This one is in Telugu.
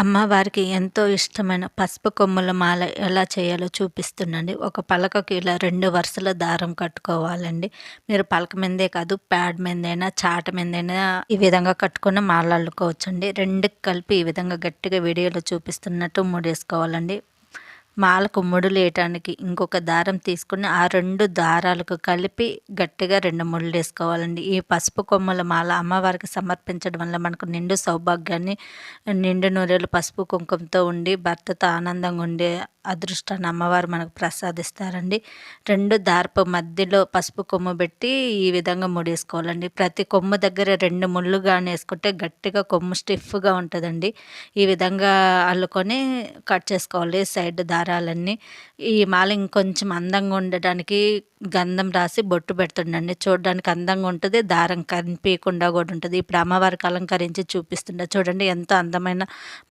అమ్మవారికి ఎంతో ఇష్టమైన పసుపు కొమ్ముల మాల ఎలా చేయాలో చూపిస్తున్నాండి ఒక పలకకి ఇలా రెండు వరుసల దారం కట్టుకోవాలండి. మీరు పలక మీదే కాదు ప్యాడ్ మీదైనా చాట మీదైనా ఈ విధంగా కట్టుకుని మాల అల్లుకోవచ్చండి. రెండు కలిపి ఈ విధంగా గట్టిగా వీడియోలో చూపిస్తున్నట్టు ముడేసుకోవాలండి. మాలకు ముడులు వేయటానికి ఇంకొక దారం తీసుకుని ఆ రెండు దారాలకు కలిపి గట్టిగా రెండు ముళ్ళు వేసుకోవాలండి. ఈ పసుపు కొమ్మల మాల అమ్మవారికి సమర్పించడం వల్ల మనకు నిండు సౌభాగ్యాన్ని నిండు నూరేలు పసుపు కుంకుమతో ఉండి భర్తతో ఆనందంగా ఉండే అదృష్టాన్ని అమ్మవారు మనకు ప్రసాదిస్తారండి. రెండు దార్పు మధ్యలో పసుపు కొమ్ము పెట్టి ఈ విధంగా ముడేసుకోవాలండి. ప్రతి కొమ్ము దగ్గర రెండు ముళ్ళు కానీ వేసుకుంటే గట్టిగా కొమ్ము స్టిఫ్గా ఉంటుందండి. ఈ విధంగా అల్లుకొని కట్ చేసుకోవాలి సైడ్ దారాలన్నీ. ఈ మాల ఇంకొంచెం అందంగా ఉండడానికి గంధం రాసి బొట్టు పెడుతుండండి. చూడడానికి అందంగా ఉంటుంది దారం కనిపించకుండా కూడా ఉంటుంది. ఇప్పుడు అమ్మవారికి అలంకరించి చూపిస్తుండే చూడండి ఎంతో అందమైన